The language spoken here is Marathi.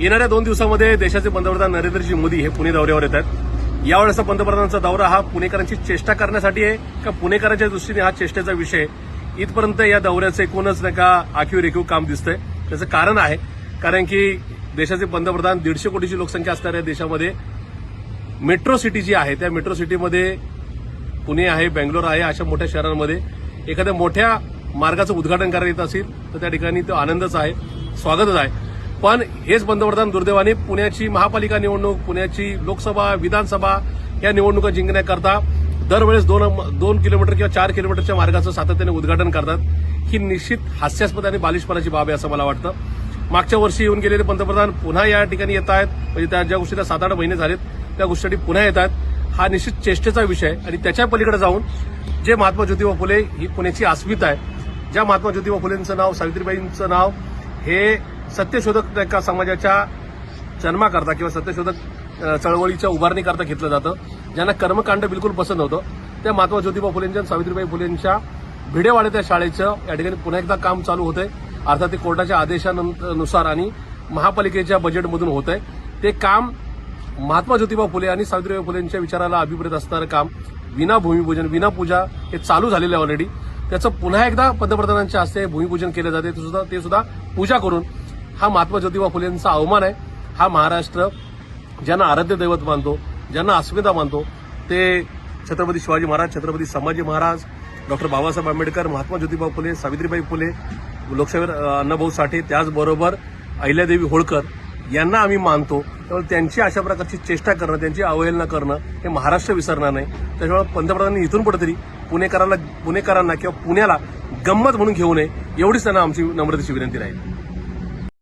येणाऱ्या दोन दिवसामध्ये देशाचे पंतप्रधान नरेंद्रजी मोदी हे पुणे दौऱ्यावर येतात. यावेळेचा पंतप्रधानांचा दौरा हा पुणेकरांची चेष्टा करण्यासाठी आहे का पुणेकरांच्या दृष्टीने हा चेष्टेचा विषय आहे? इथपर्यंत या दौऱ्याचं एकूणच नका आखीव रेखीव काम दिसतंय. त्याचं कारण आहे. कारण की देशाचे पंतप्रधान दीडशे कोटीची लोकसंख्या असणाऱ्या देशामध्ये मेट्रो सिटी जी आहे त्या मेट्रो सिटीमध्ये पुणे आहे बेंगलोर आहे अशा मोठ्या शहरांमध्ये एखाद्या मोठ्या मार्गाचं उद्घाटन करायला येत असेल तर त्या ठिकाणी तो आनंदच आहे स्वागतच आहे. पण हेच पंतप्रधान दुर्दैवाने पुण्याची महापालिका निवडणूक पुण्याची लोकसभा विधानसभा या निवडणुका जिंकण्याकरता दरवेळेस दोन दोन किलोमीटर किंवा चार किलोमीटरच्या मार्गाचं सातत्याने उद्घाटन करतात. ही निश्चित हास्यास्पद आणि बालिशपणाची बाब आहे असं मला वाटतं. मागच्या वर्षी येऊन गेलेले पंतप्रधान पुन्हा या ठिकाणी येत आहेत. म्हणजे त्या ज्या गोष्टीला सात आठ महिने झालेत त्या गोष्टीसाठी पुन्हा येत आहेत. हा निश्चित चेष्टेचा विषय आहे. आणि त्याच्या पलीकडे जाऊन जे महात्मा ज्योतिबा फुले ही पुण्याची आस्मिता आहे. ज्या महात्मा ज्योतिबा फुलेंचं नाव सावित्रीबाईंचं नाव हे सत्यशोधक एका समाजाच्या जन्माकरता किंवा सत्यशोधक चळवळीच्या उभारणीकरता घेतलं जातं ज्यांना कर्मकांड बिलकुल पसंत होतं त्या महात्मा ज्योतिबा फुलेंच्या सावित्रीबाई फुलेंच्या भिडेवाडे त्या शाळेचं या ठिकाणी पुन्हा एकदा काम चालू होतंय. अर्थात ते कोर्टाच्या आदेशानुसार आणि महापालिकेच्या बजेटमधून होत आहे ते काम महात्मा ज्योतिबा फुले आणि सावित्रीबाई फुलेंच्या विचाराला अभिप्रेत असणारं काम विना भूमिपूजन विना पूजा हे चालू झालेलं आहे ऑलरेडी त्याचं पुन्हा एकदा पंतप्रधानांच्या हस्ते भूमिपूजन केलं जाते सुद्धा ते सुद्धा पूजा करून हा महात्मा ज्योतिबा फुलेंचा अवमान आहे. हा महाराष्ट्र ज्यांना आराध्य दैवत मानतो ज्यांना अस्मिता मानतो ते छत्रपती शिवाजी महाराज छत्रपती संभाजी महाराज डॉक्टर बाबासाहेब आंबेडकर महात्मा ज्योतिबा फुले सावित्रीबाई फुले लोकशाहीर अण्णाभाऊ साठे त्याचबरोबर अहिल्यादेवी होळकर यांना आम्ही मानतो. त्यामुळे त्यांची अशा प्रकारची चेष्टा करणं त्यांची अवहेलना करणं हे महाराष्ट्र विसरणार नाही. त्याच्यामुळे पंतप्रधानांनी इथून पुढे तरी पुणेकरांना पुणेकरांना किंवा पुण्याला गंमत म्हणून घेऊ नये एवढीच त्यांना आमची नम्रतेची विनंती राहील.